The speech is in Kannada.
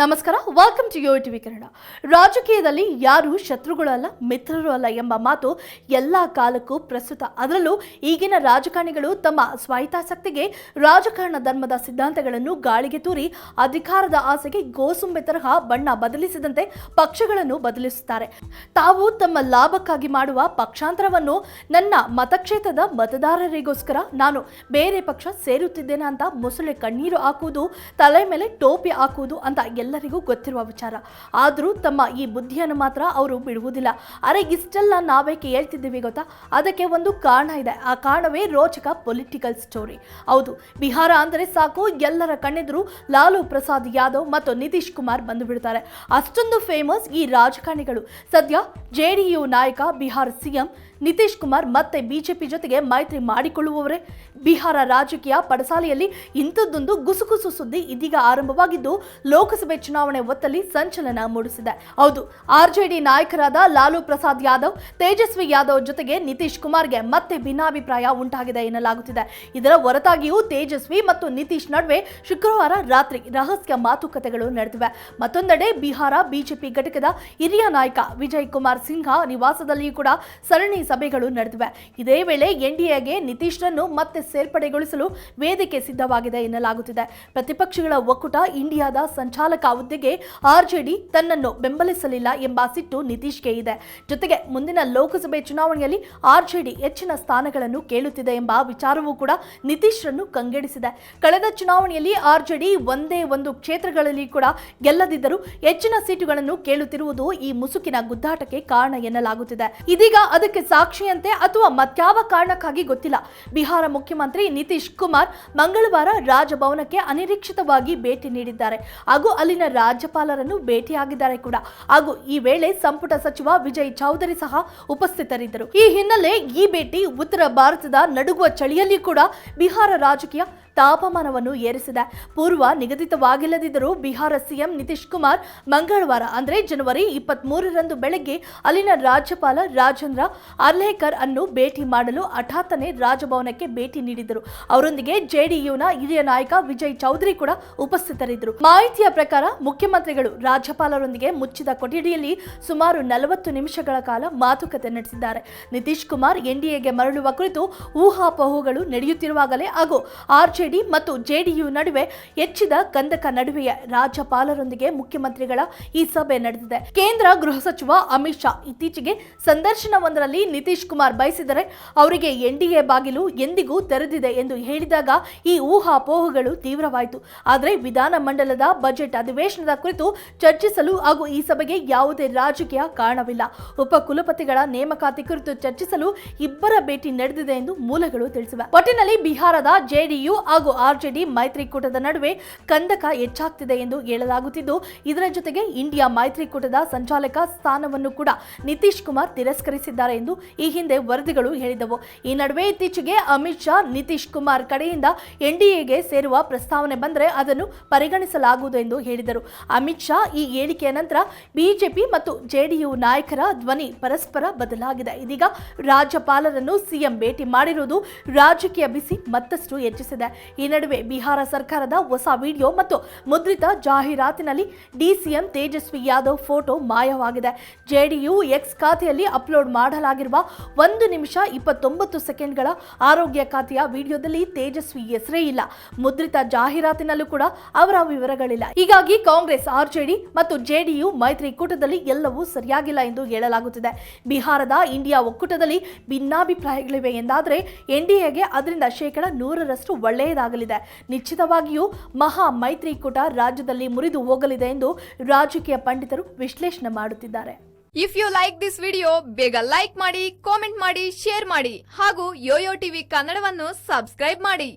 ನಮಸ್ಕಾರ welcome to Yo TV Kannada ರಾಜಕೀಯದಲ್ಲಿ ಯಾರು ಶತ್ರುಗಳು ಅಲ್ಲ, ಮಿತ್ರರು ಅಲ್ಲ ಎಂಬ ಮಾತು ಎಲ್ಲ ಕಾಲಕ್ಕೂ ಪ್ರಸ್ತುತ. ಅದರಲ್ಲೂ ಈಗಿನ ರಾಜಕಾರಣಿಗಳು ತಮ್ಮ ಸ್ವಾಯಿತಾಸಕ್ತಿಗೆ ರಾಜಕಾರಣ ಧರ್ಮದ ಸಿದ್ಧಾಂತಗಳನ್ನು ಗಾಳಿಗೆ ತೂರಿ ಅಧಿಕಾರದ ಆಸೆಗೆ ಗೋಸುಂಬೆ ತರಹ ಬಣ್ಣ ಬದಲಿಸಿದಂತೆ ಪಕ್ಷಗಳನ್ನು ಬದಲಿಸುತ್ತಾರೆ. ತಾವು ತಮ್ಮ ಲಾಭಕ್ಕಾಗಿ ಮಾಡುವ ಪಕ್ಷಾಂತರವನ್ನು ನನ್ನ ಮತಕ್ಷೇತ್ರದ ಮತದಾರರಿಗೋಸ್ಕರ ನಾನು ಬೇರೆ ಪಕ್ಷ ಸೇರುತ್ತಿದ್ದೇನೆ ಅಂತ ಮೊಸಳೆ ಕಣ್ಣೀರು ಹಾಕುವುದು, ತಲೆ ಮೇಲೆ ಟೋಪಿ ಹಾಕುವುದು ಅಂತ ಎಲ್ಲರಿಗೂ ಗೊತ್ತಿರುವ ವಿಚಾರ. ಆದರೂ ತಮ್ಮ ಈ ಬುದ್ಧಿಯನ್ನು ಮಾತ್ರ ಅವರು ಬಿಡುವುದಿಲ್ಲ. ಅರೆ, ಇಷ್ಟೆಲ್ಲ ನಾವೇಕೆ ಹೇಳ್ತಿದ್ದೀವಿ ಗೊತ್ತಾ? ಅದಕ್ಕೆ ಒಂದು ಕಾರಣ ಇದೆ. ಆ ಕಾರಣವೇ ರೋಚಕ ಪೊಲಿಟಿಕಲ್ ಸ್ಟೋರಿ ಹೌದು, ಬಿಹಾರ ಅಂದರೆ ಸಾಕು, ಎಲ್ಲರ ಕಣ್ಣೆದುರು ಲಾಲು ಪ್ರಸಾದ್ ಯಾದವ್ ಮತ್ತು ನಿತೀಶ್ ಕುಮಾರ್ ಬಂದು ಬಿಡ್ತಾರೆ ಅಷ್ಟೊಂದು ಫೇಮಸ್ ಈ ರಾಜಕಾರಣಿಗಳು. ಸದ್ಯ ಜೆಡಿಯು ನಾಯಕ, ಬಿಹಾರ್ ಸಿಎಂ ನಿತೀಶ್ ಕುಮಾರ್ ಮತ್ತೆ ಬಿಜೆಪಿ ಜೊತೆಗೆ ಮೈತ್ರಿ ಮಾಡಿಕೊಳ್ಳುವವರೇ? ಬಿಹಾರ ರಾಜಕೀಯ ಪಡಸಾಲೆಯಲ್ಲಿ ಇಂಥದ್ದೊಂದು ಗುಸುಗುಸು ಸುದ್ದಿ ಇದೀಗ ಆರಂಭವಾಗಿದ್ದು, ಲೋಕಸಭೆ ಚುನಾವಣೆ ಒತ್ತಲ್ಲಿ ಸಂಚಲನ ಮೂಡಿಸಿದೆ. ಹೌದು, ಆರ್ಜೆಡಿ ನಾಯಕರಾದ ಲಾಲು ಪ್ರಸಾದ್ ಯಾದವ್, ತೇಜಸ್ವಿ ಯಾದವ್ ಜೊತೆಗೆ ನಿತೀಶ್ ಕುಮಾರ್ಗೆ ಮತ್ತೆ ಭಿನ್ನಾಭಿಪ್ರಾಯ ಉಂಟಾಗಿದೆ ಎನ್ನಲಾಗುತ್ತಿದೆ. ಇದರ ಹೊರತಾಗಿಯೂ ತೇಜಸ್ವಿ ಮತ್ತು ನಿತೀಶ್ ನಡುವೆ ಶುಕ್ರವಾರ ರಾತ್ರಿ ರಹಸ್ಯ ಮಾತುಕತೆಗಳು ನಡೆದಿವೆ. ಮತ್ತೊಂದೆಡೆ ಬಿಹಾರ ಬಿಜೆಪಿ ಘಟಕದ ಹಿರಿಯ ನಾಯಕ ವಿಜಯ್ ಕುಮಾರ್ ಸಿನ್ಹಾ ನಿವಾಸದಲ್ಲಿಯೂ ಕೂಡ ಸರಣಿ ಸಭೆಗಳು ನಡೆದಿವೆ. ಇದೇ ವೇಳೆ ಎನ್ಡಿಎಗೆ ನಿತೀಶ್ರನ್ನು ಮತ್ತೆ ಸೇರ್ಪಡೆಗೊಳಿಸಲು ವೇದಿಕೆ ಸಿದ್ಧವಾಗಿದೆ ಎನ್ನಲಾಗುತ್ತಿದೆ. ಪ್ರತಿಪಕ್ಷಗಳ ಒಕ್ಕೂಟ ಇಂಡಿಯಾದ ಸಂಚಾಲಕ ಹುದ್ದೆಗೆ ಆರ್ಜೆಡಿ ತನ್ನನ್ನು ಬೆಂಬಲಿಸಲಿಲ್ಲ ಎಂಬ ಸಿಟ್ಟು ನಿತೀಶ್ಗೆ ಇದೆ. ಜೊತೆಗೆ ಮುಂದಿನ ಲೋಕಸಭೆ ಚುನಾವಣೆಯಲ್ಲಿ ಆರ್ಜೆಡಿ ಹೆಚ್ಚಿನ ಸ್ಥಾನಗಳನ್ನು ಕೇಳುತ್ತಿದೆ ಎಂಬ ವಿಚಾರವೂ ಕೂಡ ನಿತೀಶ್ರನ್ನು ಕಂಗೆಡಿಸಿದೆ. ಕಳೆದ ಚುನಾವಣೆಯಲ್ಲಿ ಆರ್ಜೆಡಿ ಒಂದೇ ಒಂದು ಕ್ಷೇತ್ರಗಳಲ್ಲಿ ಕೂಡ ಗೆಲ್ಲದಿದ್ದರೂ ಹೆಚ್ಚಿನ ಸೀಟುಗಳನ್ನು ಕೇಳುತ್ತಿರುವುದು ಈ ಮುಸುಕಿನ ಗುದ್ದಾಟಕ್ಕೆ ಕಾರಣ ಎನ್ನಲಾಗುತ್ತಿದೆ. ಇದೀಗ ಅದಕ್ಕೆ ಸಾಕ್ಷಿಯಂತೆ ಅಥವಾ ಮತ್ಯಾವ ಕಾರಣಕ್ಕಾಗಿ ಗೊತ್ತಿಲ್ಲ. ಬಿಹಾರ ಮುಖ್ಯಮಂತ್ರಿ ನಿತೀಶ್ ಕುಮಾರ್ ಮಂಗಳವಾರ ರಾಜಭವನಕ್ಕೆ ಅನಿರೀಕ್ಷಿತವಾಗಿ ಭೇಟಿ ನೀಡಿದ್ದಾರೆ. ಹಾಗೂ ಅಲ್ಲಿನ ರಾಜ್ಯಪಾಲರನ್ನು ಭೇಟಿಯಾಗಿದ್ದಾರೆ ಕೂಡ. ಹಾಗೂ ಈ ವೇಳೆ ಸಂಪುಟ ಸಚಿವ ವಿಜಯ್ ಚೌಧರಿ ಸಹ ಉಪಸ್ಥಿತರಿದ್ದರು. ಈ ಹಿನ್ನೆಲೆ ಈ ಭೇಟಿ ಉತ್ತರ ಭಾರತದ ನಡುಗುವ ಚಳಿಯಲ್ಲಿ ಕೂಡ ಬಿಹಾರ ರಾಜಕೀಯ ತಾಪಮಾನವನ್ನು ಏರಿಸಿದೆ. ಪೂರ್ವ ನಿಗದಿತವಾಗಿಲ್ಲದಿದ್ದರೂ ಬಿಹಾರ ಸಿಎಂ ನಿತೀಶ್ ಕುಮಾರ್ ಮಂಗಳವಾರ, ಅಂದರೆ ಜನವರಿ ಇಪ್ಪತ್ತ್ ಮೂರರಂದು ಬೆಳಗ್ಗೆ ಅಲ್ಲಿನ ರಾಜ್ಯಪಾಲ ರಾಜೇಂದ್ರ ಅರ್ಲೇಕರ್ ಅನ್ನು ಭೇಟಿ ಮಾಡಲು ಹಠಾತ್ತನೇ ರಾಜಭವನಕ್ಕೆ ಭೇಟಿ ನೀಡಿದರು. ಅವರೊಂದಿಗೆ ಜೆಡಿಯುನ ಹಿರಿಯ ನಾಯಕ ವಿಜಯ್ ಚೌಧರಿ ಕೂಡ ಉಪಸ್ಥಿತರಿದ್ದರು. ಮಾಹಿತಿಯ ಪ್ರಕಾರ ಮುಖ್ಯಮಂತ್ರಿಗಳು ರಾಜ್ಯಪಾಲರೊಂದಿಗೆ ಮುಚ್ಚಿದ ಕೊಠಡಿಯಲ್ಲಿ ಸುಮಾರು ನಲವತ್ತು ನಿಮಿಷಗಳ ಕಾಲ ಮಾತುಕತೆ ನಡೆಸಿದ್ದಾರೆ. ನಿತೀಶ್ ಕುಮಾರ್ ಎನ್ಡಿಎಗೆ ಮರಳುವ ಕುರಿತು ಊಹಾಪೋಹಗಳು ನಡೆಯುತ್ತಿರುವಾಗಲೇ ಹಾಗೂ ಆರ್ಜೆಡಿ ಮತ್ತು ಜೆಡಿಯು ನಡುವೆ ಹೆಚ್ಚಿದ ಕಂದಕ ನಡುವೆಯೇ ರಾಜ್ಯಪಾಲರೊಂದಿಗೆ ಮುಖ್ಯಮಂತ್ರಿಗಳ ಈ ಸಭೆ ನಡೆದಿದೆ. ಕೇಂದ್ರ ಗೃಹ ಸಚಿವ ಅಮಿತ್ ಶಾ ಇತ್ತೀಚೆಗೆ ಸಂದರ್ಶನವೊಂದರಲ್ಲಿ ನಿತೀಶ್ ಕುಮಾರ್ ಬಯಸಿದರೆ ಅವರಿಗೆ ಎನ್ಡಿಎ ಬಾಗಿಲು ಎಂದಿಗೂ ತೆರೆದಿದೆ ಎಂದು ಹೇಳಿದಾಗ ಈ ಊಹಾಪೋಹಗಳು ತೀವ್ರವಾಯಿತು. ಆದರೆ ವಿಧಾನಮಂಡಲದ ಬಜೆಟ್ ಅಧಿವೇಶನದ ಕುರಿತು ಚರ್ಚಿಸಲು ಹಾಗೂ ಈ ಸಭೆಗೆ ಯಾವುದೇ ರಾಜಕೀಯ ಕಾರಣವಿಲ್ಲ. ಉಪಕುಲಪತಿಗಳ ನೇಮಕಾತಿ ಕುರಿತು ಚರ್ಚಿಸಲು ಇಬ್ಬರ ಭೇಟಿ ನಡೆದಿದೆ ಎಂದು ಮೂಲಗಳು ತಿಳಿಸಿವೆ. ಒಟ್ಟಿನಲ್ಲಿ ಬಿಹಾರದ ಜೆಡಿಯು ಹಾಗೂ ಆರ್ಜೆಡಿ ಮೈತ್ರಿಕೂಟದ ನಡುವೆ ಕಂದಕ ಹೆಚ್ಚಾಗ್ತಿದೆ ಎಂದು ಹೇಳಲಾಗುತ್ತಿದ್ದು, ಇದರ ಜೊತೆಗೆ ಇಂಡಿಯಾ ಮೈತ್ರಿಕೂಟದ ಸಂಚಾಲಕ ಸ್ಥಾನವನ್ನು ಕೂಡ ನಿತೀಶ್ ಕುಮಾರ್ ತಿರಸ್ಕರಿಸಿದ್ದಾರೆ ಎಂದು ಈ ಹಿಂದೆ ವರದಿಗಳು ಹೇಳಿದವು ಈ ನಡುವೆ ಇತ್ತೀಚೆಗೆ ಅಮಿತ್ ಶಾ ನಿತೀಶ್ ಕುಮಾರ್ ಕಡೆಯಿಂದ ಎನ್ಡಿಎಗೆ ಸೇರುವ ಪ್ರಸ್ತಾವನೆ ಬಂದರೆ ಅದನ್ನು ಪರಿಗಣಿಸಲಾಗುವುದು ಎಂದು ಹೇಳಿದರು. ಅಮಿತ್ ಶಾ ಈ ಹೇಳಿಕೆಯ ನಂತರ ಬಿಜೆಪಿ ಮತ್ತು ಜೆಡಿಯು ನಾಯಕರ ಧ್ವನಿ ಪರಸ್ಪರ ಬದಲಾಗಿದೆ. ಇದೀಗ ರಾಜ್ಯಪಾಲರನ್ನು ಸಿಎಂ ಭೇಟಿ ಮಾಡಿರುವುದು ರಾಜಕೀಯ ಬಿಸಿ ಮತ್ತಷ್ಟು ಹೆಚ್ಚಿಸಿದೆ. ಈ ನಡುವೆ ಬಿಹಾರ ಸರ್ಕಾರದ ಹೊಸ ವಿಡಿಯೋ ಮತ್ತು ಮುದ್ರಿತ ಜಾಹೀರಾತಿನಲ್ಲಿ ಡಿಸಿಎಂ ತೇಜಸ್ವಿ ಯಾದವ್ ಫೋಟೋ ಮಾಯವಾಗಿದೆ. ಜೆಡಿಯು ಎಕ್ಸ್ ಖಾತೆಯಲ್ಲಿ ಅಪ್ಲೋಡ್ ಮಾಡಲಾಗಿರುವ ಒಂದು ನಿಮಿಷ ಇಪ್ಪತ್ತೊಂಬತ್ತು ಸೆಕೆಂಡ್ಗಳ ಆರೋಗ್ಯ ಖಾತೆಯ ವಿಡಿಯೋದಲ್ಲಿ ತೇಜಸ್ವಿ ಹೆಸರೇ ಇಲ್ಲ. ಮುದ್ರಿತ ಜಾಹೀರಾತಿನಲ್ಲೂ ಕೂಡ ಅವರ ವಿವರಗಳಿಲ್ಲ. ಹೀಗಾಗಿ ಕಾಂಗ್ರೆಸ್ ಆರ್ಜೆಡಿ ಮತ್ತು ಜೆಡಿಯು ಮೈತ್ರಿಕೂಟದಲ್ಲಿ ಎಲ್ಲವೂ ಸರಿಯಾಗಿಲ್ಲ ಎಂದು ಹೇಳಲಾಗುತ್ತಿದೆ. ಬಿಹಾರದ ಇಂಡಿಯಾ ಒಕ್ಕೂಟದಲ್ಲಿ ಭಿನ್ನಾಭಿಪ್ರಾಯಗಳಿವೆ ಎಂದಾದರೆ ಎನ್ಡಿಎಗೆ ಅದರಿಂದ ಶೇಕಡ ನೂರರಷ್ಟು ಒಳ್ಳೆಯದಾಗಲಿದೆ. ನಿಶ್ಚಿತವಾಗಿಯೂ ಮಹಾ ಮೈತ್ರಿಕೂಟ ರಾಜ್ಯದಲ್ಲಿ ಮುರಿದು ಹೋಗಲಿದೆ ಎಂದು ರಾಜಕೀಯ ಪಂಡಿತರು ವಿಶ್ಲೇಷಣೆ ಮಾಡುತ್ತಿದ್ದಾರೆ. If you like this video ಬೇಗ ಲೈಕ್ ಮಾಡಿ ಕಾಮೆಂಟ್ ಮಾಡಿ ಶೇರ್ ಮಾಡಿ ಹಾಗೂ ಯೋಯೋ ಟಿವಿ ಕನ್ನಡವನ್ನು ಸಬ್ಸ್ಕ್ರೈಬ್ ಮಾಡಿ.